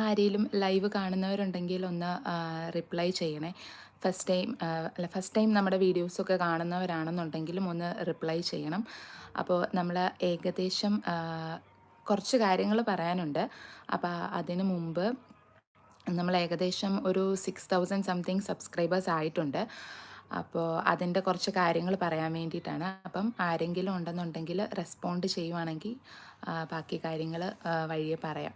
ആരെങ്കിലും ലൈവ് കാണുന്നവരുണ്ടെങ്കിൽ ഒന്ന് റിപ്ലൈ ചെയ്യണേ. ഫസ്റ്റ് ടൈം അല്ല ഫസ്റ്റ് ടൈം നമ്മുടെ വീഡിയോസൊക്കെ കാണുന്നവരാണെന്നുണ്ടെങ്കിലും ഒന്ന് റിപ്ലൈ ചെയ്യണം. അപ്പോൾ നമ്മൾ ഏകദേശം കുറച്ച് കാര്യങ്ങൾ പറയാനുണ്ട്. അപ്പോൾ അതിന് മുമ്പ് നമ്മൾ ഏകദേശം ഒരു സിക്സ് തൗസൻഡ് സംതിങ് സബ്സ്ക്രൈബേഴ്സ് ആയിട്ടുണ്ട്. അപ്പോൾ അതിന്റെ കുറച്ച് കാര്യങ്ങൾ പറയാൻ വേണ്ടിയിട്ടാണ്. അപ്പം ആരെങ്കിലും ഉണ്ടെന്നുണ്ടെങ്കിൽ റെസ്പോണ്ട് ചെയ്യുവാണെങ്കിൽ ബാക്കി കാര്യങ്ങൾ വഴിയെ പറയാം.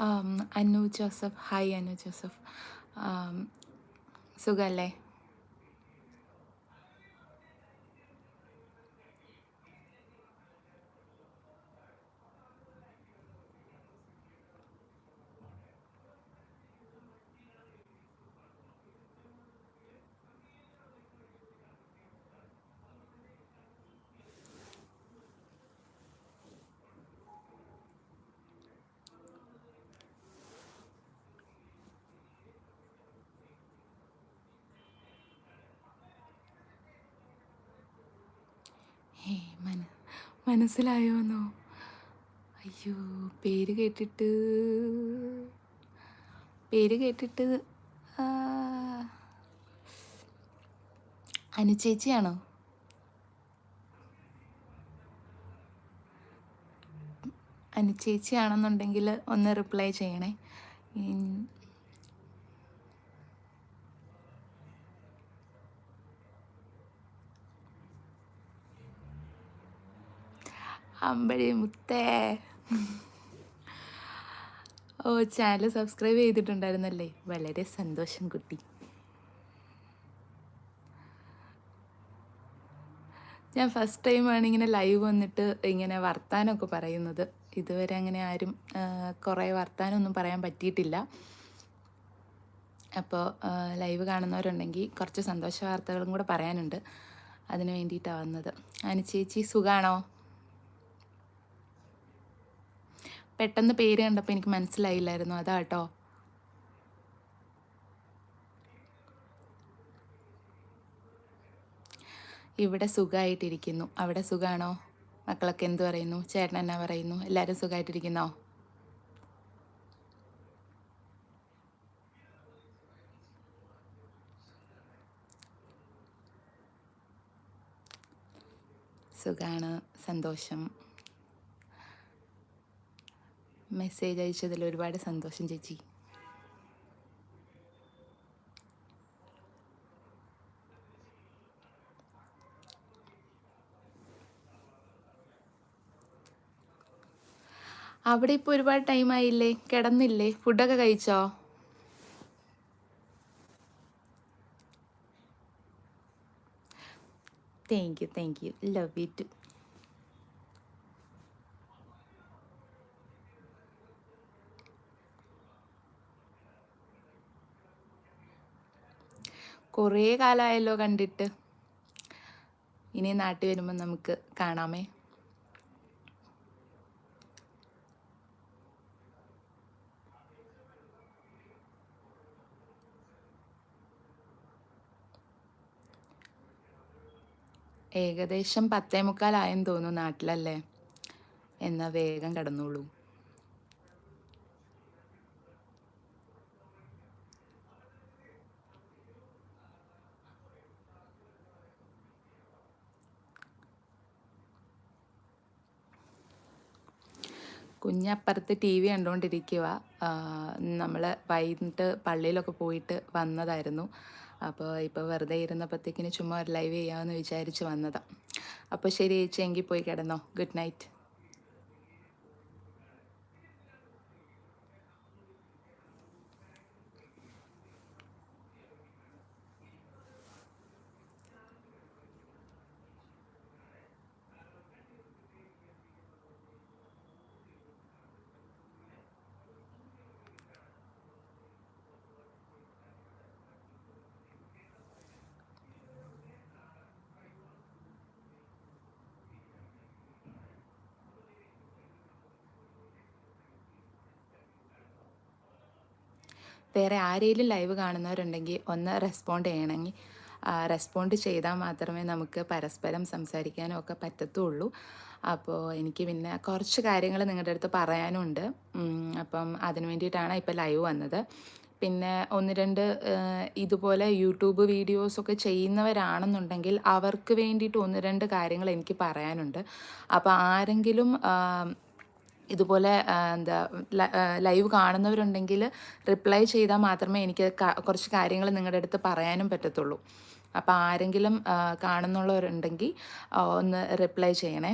ആം, Anu Joseph hi Anu Joseph ആം, മനസ്സിലായോന്നോ? അയ്യോ പേര് കേട്ടിട്ട് പേര് കേട്ടിട്ട് അനുചേച്ചിയാണോ അനുചേച്ചിയാണെന്നുണ്ടെങ്കിൽ ചേച്ചിയാണോ? അനു ചേച്ചിയാണെന്നുണ്ടെങ്കിൽ ഒന്ന് റിപ്ലൈ ചെയ്യണേ. അമ്പഴി മുത്തേ. ഓ ചാനൽ സബ്സ്ക്രൈബ് ചെയ്തിട്ടുണ്ടായിരുന്നല്ലേ? വളരെ സന്തോഷം കുട്ടി. ഞാൻ ഫസ്റ്റ് ടൈമാണ് ഇങ്ങനെ ലൈവ് വന്നിട്ട് ഇങ്ങനെ വർത്താനമൊക്കെ പറയുന്നത്. ഇതുവരെ അങ്ങനെ ആരും കുറേ വർത്താനമൊന്നും പറയാൻ പറ്റിയിട്ടില്ല. അപ്പോൾ ലൈവ് കാണുന്നവരുണ്ടെങ്കിൽ കുറച്ച് സന്തോഷ വാർത്തകളും കൂടെ പറയാനുണ്ട്. അതിന് വേണ്ടിയിട്ടാണ് വന്നത്. അനു ചേച്ചി സുഖാണോ? പെട്ടെന്ന് പേര് കണ്ടപ്പോൾ എനിക്ക് മനസ്സിലായില്ലായിരുന്നു. അതാ കേട്ടോ ഇവിടെ സുഖമായിട്ടിരിക്കുന്നു അവിടെ സുഖമാണോ മക്കളൊക്കെ എന്ത് പറയുന്നു? ചേട്ടൻ എന്നാ പറയുന്നു? എല്ലാവരും സുഖമായിട്ടിരിക്കുന്നോ സുഖമാണ് സന്തോഷം. മെസ്സേജ് അയച്ചതിൽ ഒരുപാട് സന്തോഷം ചേച്ചി. അവിടെ ഇപ്പോൾ ഒരുപാട് ടൈം ആയില്ലേ? കിടന്നില്ലേ? ഫുഡൊക്കെ കഴിച്ചോ? Thank you thank you love you too കുറേ കാലമായല്ലോ കണ്ടിട്ട്. ഇനി നാട്ടിൽ വരുമ്പോൾ നമുക്ക് കാണാമേ. ഏകദേശം പത്തേ മുക്കാലായെന്ന് തോന്നുന്നു നാട്ടിലല്ലേ? എന്നാൽ വേഗം കിടന്നോളൂ. കുഞ്ഞപ്പുറത്ത് ടി വി കണ്ടുകൊണ്ടിരിക്കുക നമ്മൾ വൈകിട്ട് പള്ളിയിലൊക്കെ പോയിട്ട് വന്നതായിരുന്നു. അപ്പോൾ ഇപ്പോൾ വെറുതെ ഇരുന്നപ്പോഴത്തേക്കിന് ചുമ്മാ ഒരു ലൈവ് ചെയ്യാമെന്ന് വിചാരിച്ച് വന്നതാണ് അപ്പോൾ ശരി ചേച്ചി എങ്കിൽ പോയി കിടന്നോ. ഗുഡ് നൈറ്റ് വേറെ ആരെങ്കിലും ലൈവ് കാണുന്നവരുണ്ടെങ്കിൽ ഒന്ന് റെസ്പോണ്ട് ചെയ്യണമെങ്കിൽ റെസ്പോണ്ട് ചെയ്താൽ മാത്രമേ നമുക്ക് പരസ്പരം സംസാരിക്കാനും ഒക്കെ പറ്റത്തുള്ളൂ. അപ്പോൾ എനിക്ക് പിന്നെ കുറച്ച് കാര്യങ്ങൾ നിങ്ങളുടെ അടുത്ത് പറയാനുണ്ട്. അപ്പം അതിന് വേണ്ടിയിട്ടാണ് ഇപ്പോൾ ലൈവ് വന്നത്. പിന്നെ ഒന്ന് രണ്ട് ഇതുപോലെ യൂട്യൂബ് വീഡിയോസൊക്കെ ചെയ്യുന്നവരാണെന്നുണ്ടെങ്കിൽ അവർക്ക് വേണ്ടിയിട്ട് ഒന്ന് രണ്ട് കാര്യങ്ങൾ എനിക്ക് പറയാനുണ്ട്. അപ്പോൾ ആരെങ്കിലും ഇതുപോലെ എന്താ ലൈവ് കാണുന്നവരുണ്ടെങ്കിൽ റിപ്ലൈ ചെയ്താൽ മാത്രമേ എനിക്ക് കുറച്ച് കാര്യങ്ങൾ നിങ്ങളുടെ അടുത്ത് പറയാനും പറ്റത്തുള്ളൂ. അപ്പോൾ ആരെങ്കിലും കാണുന്നുള്ളവരുണ്ടെങ്കിൽ ഒന്ന് റിപ്ലൈ ചെയ്യണേ.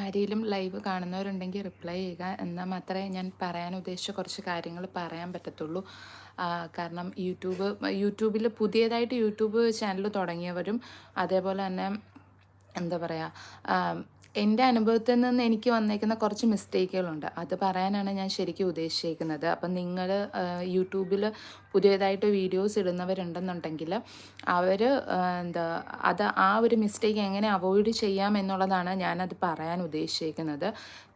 ആരെങ്കിലും ലൈവ് കാണുന്നവരുണ്ടെങ്കിൽ റിപ്ലൈ ചെയ്യുക. എന്നാൽ മാത്രമേ ഞാൻ പറയാൻ ഉദ്ദേശിച്ച കുറച്ച് കാര്യങ്ങൾ പറയാൻ പറ്റത്തുള്ളൂ. കാരണം യൂട്യൂബ് യൂട്യൂബിൽ പുതിയതായിട്ട് യൂട്യൂബ് ചാനൽ തുടങ്ങിയവരും അതേപോലെ തന്നെ എന്താ പറയുക എന്റെ അനുഭവത്തിൽ നിന്ന് എനിക്ക് വന്നേക്കുന്ന കുറച്ച് മിസ്റ്റേക്കുകളുണ്ട്. അത് പറയാനാണ് ഞാൻ ശരിക്കും ഉദ്ദേശിച്ചിരിക്കുന്നത്. അപ്പം നിങ്ങൾ യൂട്യൂബിൽ പുതിയതായിട്ട് വീഡിയോസ് ഇടുന്നവരുണ്ടെന്നുണ്ടെങ്കിൽ അവർ എന്താ അത് ആ ഒരു മിസ്റ്റേക്ക് എങ്ങനെ അവോയ്ഡ് ചെയ്യാം എന്നുള്ളതാണ് ഞാനത് പറയാൻ ഉദ്ദേശിച്ചിരിക്കുന്നത്.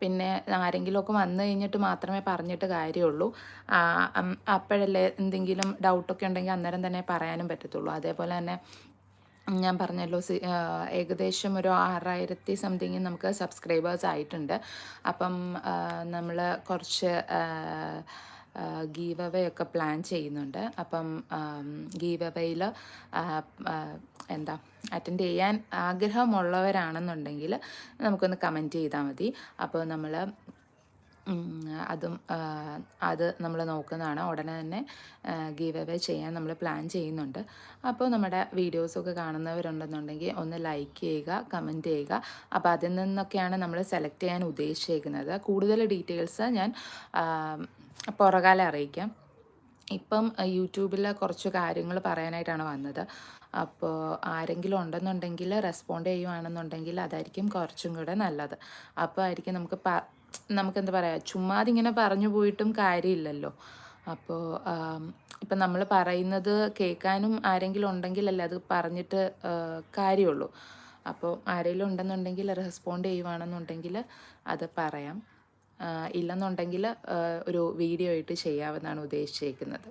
പിന്നെ ആരെങ്കിലുമൊക്കെ വന്നു കഴിഞ്ഞിട്ട് മാത്രമേ പറഞ്ഞിട്ട് കാര്യമുള്ളൂ. അപ്പോഴല്ലേ എന്തെങ്കിലും ഡൗട്ടൊക്കെ ഉണ്ടെങ്കിൽ അന്നേരം തന്നെ പറയാനും പറ്റത്തുള്ളൂ. അതേപോലെ തന്നെ ഞാൻ പറഞ്ഞല്ലോ ഏകദേശം ഒരു ആറായിരത്തി സംതിങ് നമുക്ക് സബ്സ്ക്രൈബേഴ്സ് ആയിട്ടുണ്ട്. അപ്പം നമ്മൾ കുറച്ച് ഗീവ് അവേ ഒക്കെ പ്ലാൻ ചെയ്യുന്നുണ്ട്. അപ്പം ഗീവ് അവയിൽ എന്താ അറ്റൻഡ് ചെയ്യാൻ ആഗ്രഹമുള്ളവരാണെന്നുണ്ടെങ്കിൽ നമുക്കൊന്ന് കമന്റ് ചെയ്താൽ മതി. അപ്പോൾ നമ്മൾ അതും അത് നമ്മൾ നോക്കുന്നതാണ്. ഉടനെ തന്നെ ഗീവ് അവേ ചെയ്യാൻ നമ്മൾ പ്ലാൻ ചെയ്യുന്നുണ്ട്. അപ്പോൾ നമ്മുടെ വീഡിയോസൊക്കെ കാണുന്നവരുണ്ടെന്നുണ്ടെങ്കിൽ ഒന്ന് ലൈക്ക് ചെയ്യുക കമന്റ് ചെയ്യുക. അപ്പോൾ അതിൽ നിന്നൊക്കെയാണ് നമ്മൾ സെലക്ട് ചെയ്യാൻ ഉദ്ദേശിച്ചിരിക്കുന്നത് കൂടുതൽ ഡീറ്റെയിൽസ് ഞാൻ പുറകാലം അറിയിക്കാം. ഇപ്പം യൂട്യൂബിൽ കുറച്ച് കാര്യങ്ങൾ പറയാനായിട്ടാണ് വന്നത്. അപ്പോൾ ആരെങ്കിലും ഉണ്ടെന്നുണ്ടെങ്കിൽ റെസ്പോണ്ട് ചെയ്യുവാണെന്നുണ്ടെങ്കിൽ അതായിരിക്കും കുറച്ചും കൂടെ നല്ലത്. അപ്പോൾ ആയിരിക്കും നമുക്ക് പ പറയുക ചുമ്മാതെ ഇങ്ങനെ പറഞ്ഞു പോയിട്ടും കാര്യമില്ലല്ലോ. അപ്പോൾ ഇപ്പം നമ്മൾ പറയുന്നത് കേൾക്കാനും ആരെങ്കിലും ഉണ്ടെങ്കിലല്ലേ അത് പറഞ്ഞിട്ട് കാര്യമുള്ളൂ. അപ്പോൾ ആരെങ്കിലും ഉണ്ടെന്നുണ്ടെങ്കിൽ റെസ്പോണ്ട് ചെയ്യുവാണെന്നുണ്ടെങ്കിൽ അത് പറയാം. ഇല്ലെന്നുണ്ടെങ്കിൽ ഒരു വീഡിയോ ആയിട്ട് ചെയ്യാമെന്നാണ് ഉദ്ദേശിച്ചേക്കുന്നത്.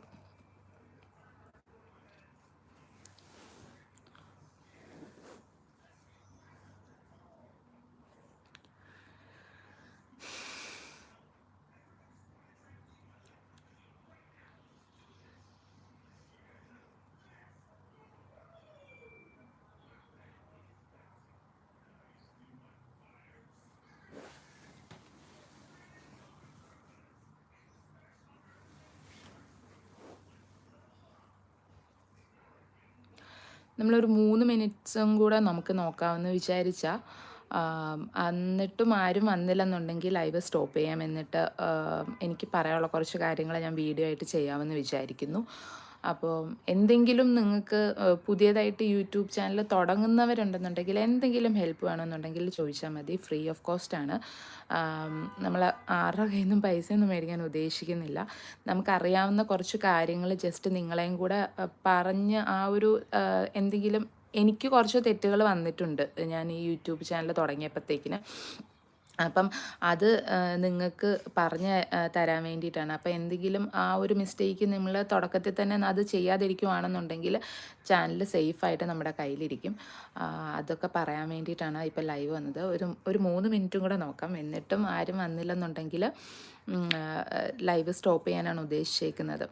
നമ്മളൊരു മൂന്ന് മിനിറ്റ്സും കൂടെ നമുക്ക് നോക്കാമെന്ന് വിചാരിച്ചാൽ എന്നിട്ടും ആരും വന്നില്ലെന്നുണ്ടെങ്കിൽ ലൈവ് സ്റ്റോപ്പ് ചെയ്യാം എന്നിട്ട് എനിക്ക് പറയാനുള്ള കുറച്ച് കാര്യങ്ങൾ ഞാൻ വീഡിയോ ആയിട്ട് ചെയ്യാമെന്ന് വിചാരിക്കുന്നു. അപ്പോൾ എന്തെങ്കിലും നിങ്ങൾക്ക് പുതിയതായിട്ട് യൂട്യൂബ് ചാനൽ തുടങ്ങുന്നവരുണ്ടെന്നുണ്ടെങ്കിൽ എന്തെങ്കിലും ഹെൽപ്പ് വേണമെന്നുണ്ടെങ്കിൽ ചോദിച്ചാൽ മതി. ഫ്രീ ഓഫ് കോസ്റ്റ് ആണ്. നമ്മൾ ആരുടെ കയ്യിൽ നിന്നും പൈസയൊന്നും മേടിക്കാൻ ഉദ്ദേശിക്കുന്നില്ല. നമുക്കറിയാവുന്ന കുറച്ച് കാര്യങ്ങൾ ജസ്റ്റ് നിങ്ങളെയും കൂടെ പറഞ്ഞ് ആ ഒരു എന്തെങ്കിലും എനിക്ക് കുറച്ച് തെറ്റുകൾ വന്നിട്ടുണ്ട് ഞാൻ ഈ യൂട്യൂബ് ചാനൽ തുടങ്ങിയപ്പോഴത്തേക്കിന് അപ്പം അത് നിങ്ങൾക്ക് പറഞ്ഞ് തരാൻ വേണ്ടിയിട്ടാണ്. അപ്പോൾ എന്തെങ്കിലും ആ ഒരു മിസ്റ്റേക്ക് നമ്മൾ തുടക്കത്തിൽ തന്നെ അത് ചെയ്യാതിരിക്കുവാണെന്നുണ്ടെങ്കിൽ ചാനൽ സേഫായിട്ട് നമ്മുടെ കയ്യിലിരിക്കും. അതൊക്കെ പറയാൻ വേണ്ടിയിട്ടാണ് ഇപ്പോൾ ലൈവ് വന്നത്. ഒരു ഒരു മൂന്ന് മിനിറ്റും കൂടെ നോക്കാം. എന്നിട്ടും ആരും വന്നില്ലെന്നുണ്ടെങ്കിൽ ലൈവ് സ്റ്റോപ്പ് ചെയ്യാനാണ് ഉദ്ദേശിച്ചേക്കുന്നത്.